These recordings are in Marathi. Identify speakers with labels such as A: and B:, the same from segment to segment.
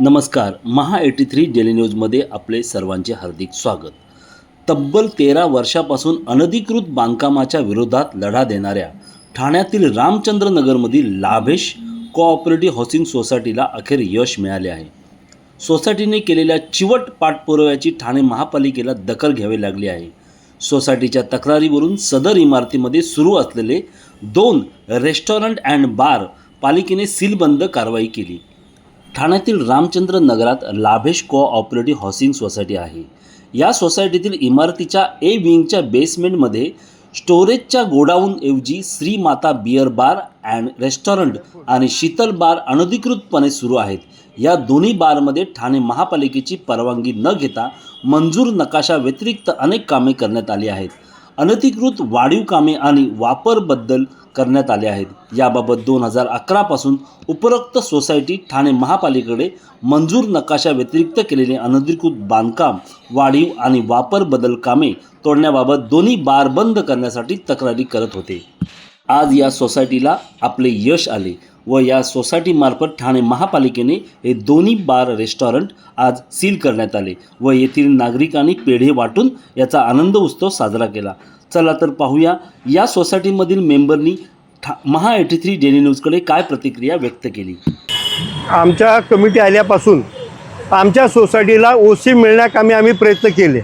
A: नमस्कार महा एटी थ्री डेली न्यूजमध्ये आपले सर्वांचे हार्दिक स्वागत. तब्बल तेरा वर्षापासून अनधिकृत बांधकामाच्या विरोधात लढा देणाऱ्या ठाण्यातील रामचंद्र नगरमधील लाभेश कोऑपरेटिव्ह हाऊसिंग सोसायटीला अखेर यश मिळाले आहे. सोसायटीने केलेल्या चिवट पाठपुराव्याची ठाणे महापालिकेला दखल घ्यावी लागली आहे. सोसायटीच्या तक्रारीवरून सदर इमारतीमध्ये सुरू असलेले दोन रेस्टॉरंट अँड बार पालिकेने सीलबंद कारवाई केली. ठाण्यातील रामचंद्र नगरात लाभेश कोऑपरेटिव्ह हाऊसिंग सोसायटी आहे. या सोसायटीतील इमारतीच्या ए विंगच्या बेसमेंटमध्ये स्टोरेजच्या गोडाऊनऐवजी Shrimata beer bar and restaurant आणि शीतल बार अनधिकृतपणे सुरू आहेत. या दोन्ही बारमध्ये ठाणे महापालिकेची परवानगी न घेता मंजूर नकाशा व्यतिरिक्त अनेक कामे करण्यात आली आहेत. अनधिकृत वाढीव कामे आणि वापरबद्दल करण्यात आले आहेत. याबाबत दोन हजार अकरापासून उपरोक्त सोसायटी ठाणे महापालिकेकडे मंजूर नकाशा व्यतिरिक्त केलेले अनधिकृत बांधकाम वाढीव आणि वापर बदल कामे तोडण्याबाबत दोन्ही बार बंद करण्यासाठी तक्रारी करत होते. आज या सोसायटीला आपले यश आले व या सोसायटीमार्फत ठाणे महापालिकेने हे दोन्ही बार रेस्टॉरंट आज सील करण्यात आले व येथील नागरिकांनी पेढे वाटून याचा आनंद उत्सव साजरा केला. चला तर पाहूया या सोसायटीमधील मेंबरनी ठा महा एटी थ्री डेली न्यूजकडे काय प्रतिक्रिया व्यक्त केली?
B: आमच्या कमिटी आल्यापासून आमच्या सोसायटीला ओसी मिळण्याकामी आम्ही प्रयत्न केले.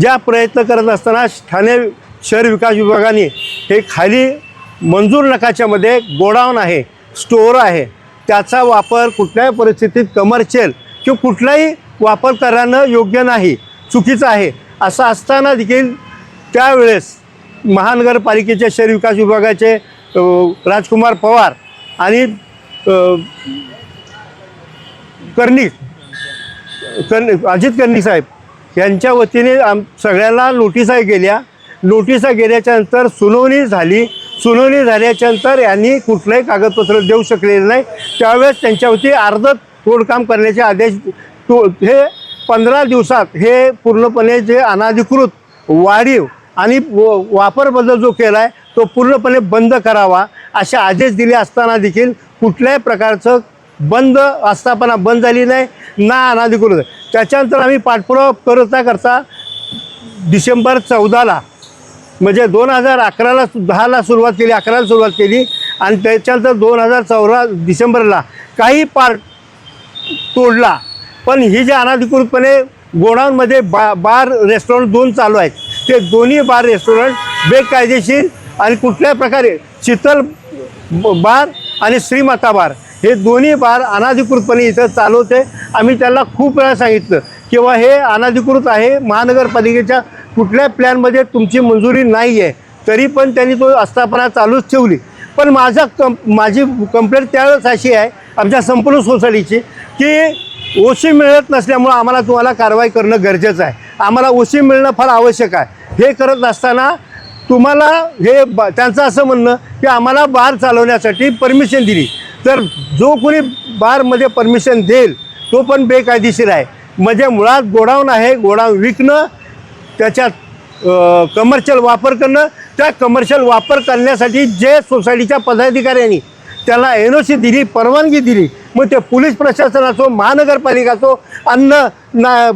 B: ज्या प्रयत्न करत असताना ठाणे शहर विकास विभागाने हे खाली मंजूर नकाशामध्ये गोडाऊन आहे स्टोअर आहे त्याचा वापर कुठल्याही परिस्थितीत कमर्शियल किंवा कुठलाही वापर करणं योग्य नाही चुकीचं आहे असं असताना देखील त्यावेळेस महानगरपालिकेचे शहरी विकास विभागाचे राजकुमार पवार आणि कर्णिक कर्णिक अजित कर्णिक साहेब यांच्या वतीने आम सगळ्यांना नोटिसा गेल्या. नोटिसा गेल्याच्यानंतर सुनावणी झाली. सुनावणी झाल्याच्यानंतर यांनी कुठलंही कागदपत्र देऊ शकलेले नाही. त्यावेळेस त्यांच्यावरती अर्ध तोडकाम करण्याचे आदेश तो हे पंधरा दिवसात हे पूर्णपणे जे अनाधिकृत वाढीव आणि व- वापर बदल जो केला आहे तो पूर्णपणे बंद करावा असे आदेश दिले असताना देखील कुठल्याही प्रकारचं बंद आस्थापना बंद झाली नाही ना अनाधिकृत त्याच्यानंतर आम्ही पाठपुरावा करता करता डिसेंबर चौदाला म्हणजे दोन हजार अकराला दहाला सुरुवात केली अकराला सुरुवात केली आणि त्याच्यानंतर दोन हजार चौदा डिसेंबरला काही पार्ट तोडला. पण ही जे अनाधिकृतपणे गोडाऊनमध्ये बा बार रेस्टॉरंट दोन चालू आहेत. ते दोन्ही बार रेस्टॉरंट बेकायदेशीर आणि कुठल्याही प्रकारे शीतल बार आणि श्रीमाता बार. हे दोन्ही बार अनाधिकृतपणे इथं चालवते. आम्ही त्याला खूप वेळा सांगितलं किंवा हे अनाधिकृत आहे. महानगरपालिकेच्या कुठल्या प्लॅनमध्ये तुमची मंजुरी नाही आहे तरी पण त्यांनी तो आस्थापना चालूच ठेवली. पण माझा कं माझी कंप्लेंट त्यावेळेस अशी आहे आमच्या संपूर्ण सोसायटीची की ओशी मिळत नसल्यामुळं आम्हाला तुम्हाला कारवाई करणं गरजेचं आहे. आम्हाला ओशी मिळणं फार आवश्यक आहे. हे करत असताना तुम्हाला हे बा त्यांचं असं म्हणणं की आम्हाला बार चालवण्यासाठी परमिशन दिली. तर जो कोणी बारमध्ये परमिशन देईल तो पण बेकायदेशीर आहे. म्हणजे मुळात गोडाऊन आहे गोडाऊन विकणं त्याच्यात कमर्शियल वापर करणं त्या कमर्शियल वापर करण्यासाठी जे सोसायटीच्या पदाधिकाऱ्यांनी त्याला एन ओ सी दिली परवानगी दिली मग ते पोलीस प्रशासन असो महानगरपालिका असो अन्न ना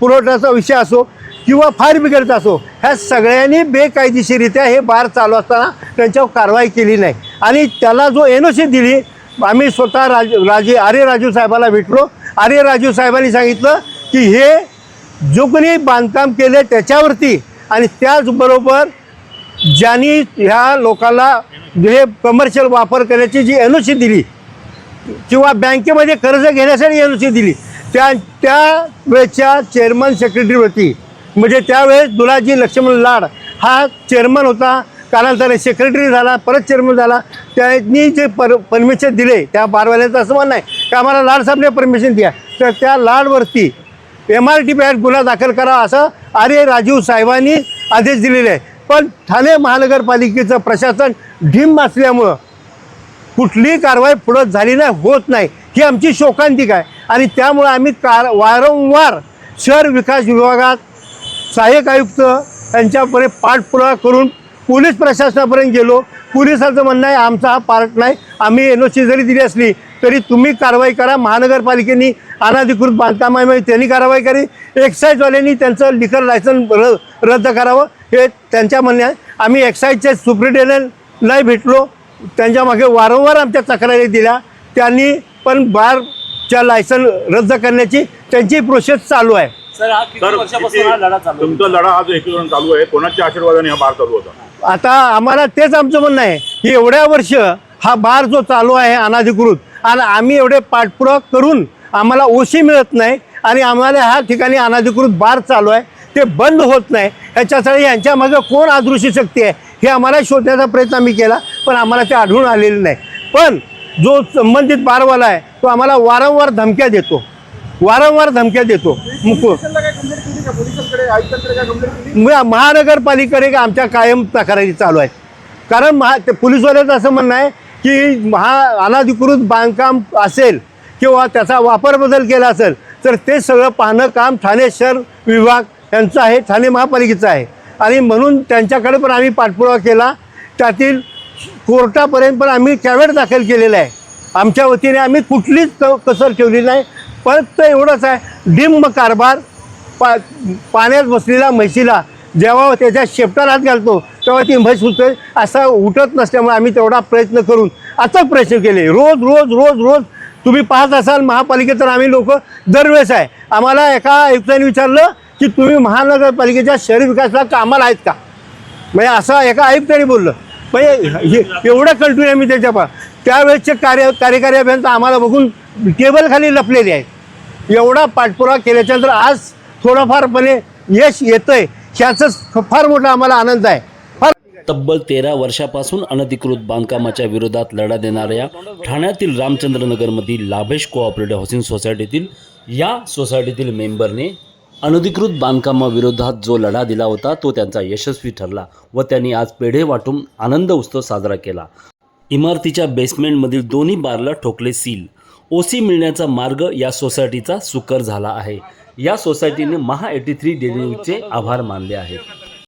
B: पुरवठ्याचा विषय असो किंवा फायर ब्रिगेडचा असो ह्या सगळ्यांनी बेकायदेशीरित्या हे बार चालू असताना त्यांच्यावर कारवाई केली नाही. आणि त्याला जो एन ओ सी दिली आम्ही स्वतः राज राजे आर्य राजू साहेबाला भेटलो. आर्य राजू साहेबांनी सांगितलं की हे जो कोणी बांधकाम केले त्याच्यावरती आणि त्याचबरोबर ज्यांनी ह्या लोकांना हे कमर्शियल वापर करण्याची जी एन ओ सी दिली किंवा बँकेमध्ये कर्ज घेण्यासाठी एन ओ सी दिली त्या त्या वेळच्या चेअरमन सेक्रेटरीवरती म्हणजे त्यावेळेस दुलाजी लक्ष्मण लाड हा चेअरमन होता. कालांतराने सेक्रेटरी झाला परत चेअरमन झाला. त्यांनी जे पर परमिशन दिले त्या बारवाल्याचं असं म्हणणं आहे की आम्हाला लाड साहेबने परमिशन द्या. तर त्या लाडवरती एम आर टी पॅट गुन्हा दाखल करा असं आर्य राजीव साहेबांनी आदेश दिलेले आहे. पण ठाणे महानगरपालिकेचं प्रशासन ढिम असल्यामुळं कुठलीही कारवाई पुढं झाली नाही होत नाही. ही आमची शोकांतिक आहे. आणि त्यामुळं आम्ही कार वारंवार शहर विकास विभागात सहाय्यक आयुक्त यांच्यापर्यंत पाठपुरावा करून पोलीस प्रशासनापर्यंत गेलो. पोलिसांचं म्हणणं आहे आमचा हा पार्ट नाही. आम्ही एन ओ सी जरी दिली असली तरी तुम्ही कारवाई करा. महानगरपालिकेने अनाधिकृत बांधकामामध्ये म्हणजे त्यांनी कारवाई करी. एक्साईजवाल्यांनी त्यांचं लिकर लायसन र रद्द करावं. हे त्यांच्या म्हणणे आहे आम्ही एक्साईजचे सुप्रिटेंडंटलाही भेटलो. त्यांच्या मागे वारंवार आमच्या तक्रारी दिल्या. त्यांनी पण बारच्या लायसन रद्द करण्याची त्यांची प्रोसेस चालू आहे.
A: सर हा किती
C: तर
A: वर्षापासून
C: किती-
A: हा लढा चालू आहे?
C: तुमचा लढा हा जो एकीकरण चालू आहे कोणाच्या आशीर्वादाने हा बार चालू होता?
B: आता आम्हाला तेच आमचं म्हणणं आहे की एवढ्या वर्ष हा बार जो चालू आहे अनाधिकृत आणि आम्ही एवढे पाठपुरावा करून आम्हाला ओशी मिळत नाही आणि आम्हाला ह्या ठिकाणी अनाधिकृत बार चालू आहे ते बंद होत नाही. ह्याच्यासाठी यांच्या मागं कोण अदृश्य शक्ती आहे हे आम्हाला शोधण्याचा प्रयत्न आम्ही केला पण आम्हाला ते आढळून आलेलं नाही. पण जो संबंधित बारवाला आहे तो आम्हाला वारंवार धमक्या देतो. वारंवार धमक्या देतो. महानगरपालिकेकडे का आमच्या कायम तक्रारी चालू आहे. कारण महा ते पोलीसवाल्याचं असं म्हणणं आहे की महा अनाधिकृत बांधकाम असेल किंवा त्याचा वापर बदल केला असेल तर ते सगळं पाहणं काम ठाणे शहर विभाग यांचं आहे ठाणे महापालिकेचं आहे. आणि म्हणून त्यांच्याकडे पण आम्ही पाठपुरावा केला. त्यातील कोर्टापर्यंत पण आम्ही त्यावेळेस दाखल केलेला आहे. आमच्या वतीने आम्ही कुठलीच क कसर ठेवली नाही. फक्त एवढंच आहे डिंब कारभार पा पाण्यात बसलेला म्हशीला जेव्हा त्याच्या शेपटाला हात घालतो तेव्हा ती म्हैस उठते. असा उठत नसल्यामुळे आम्ही तेवढा प्रयत्न करून अथक प्रयत्न केले. रोज रोज रोज रोज तुम्ही पाहत असाल महापालिकेत तर आम्ही लोक दरवेळेस आहे. आम्हाला एका आयुक्ताने विचारलं की तुम्ही महानगरपालिकेच्या शहरी विकासाला कामाला आहेत का? म्हणजे असं एका आयुक्ताने बोललं. म्हणजे हे- एवढं कंटिन्यू आम्ही त्याच्या पा त्यावेळेसचे कार्य कार्यकारी अभियंता आम्हाला बघून टेबलखाली लपलेले आहेत. एवढा पाठपुरावा केल्याच्यानंतर आज थोडंफारपणे यश येतंय ह्याचाच फार मोठा आम्हाला आनंद आहे.
A: तब्बल तेरा वर्षापासून अनधिकृत बांधकामाच्या विरोधात लढा देणाऱ्या ठाण्यातील रामचंद्रनगरमधील लाभेश कोऑपरेटिव्ह हाऊसिंग सोसायटीतील या सोसायटीतील मेंबरने अनधिकृत बांधकामाविरोधात जो लढा दिला होता तो त्यांचा यशस्वी ठरला व त्यांनी आज पेढे वाटून आनंद उत्सव साजरा केला. इमारतीच्या बेसमेंटमधील दोन्ही बारला ठोकले सील. ओसी मिळण्याचा मार्ग या सोसायटीचा सुकर झाला आहे. या सोसायटीने महा एटी थ्री डेली न्यूजचे आभार मानले आहेत.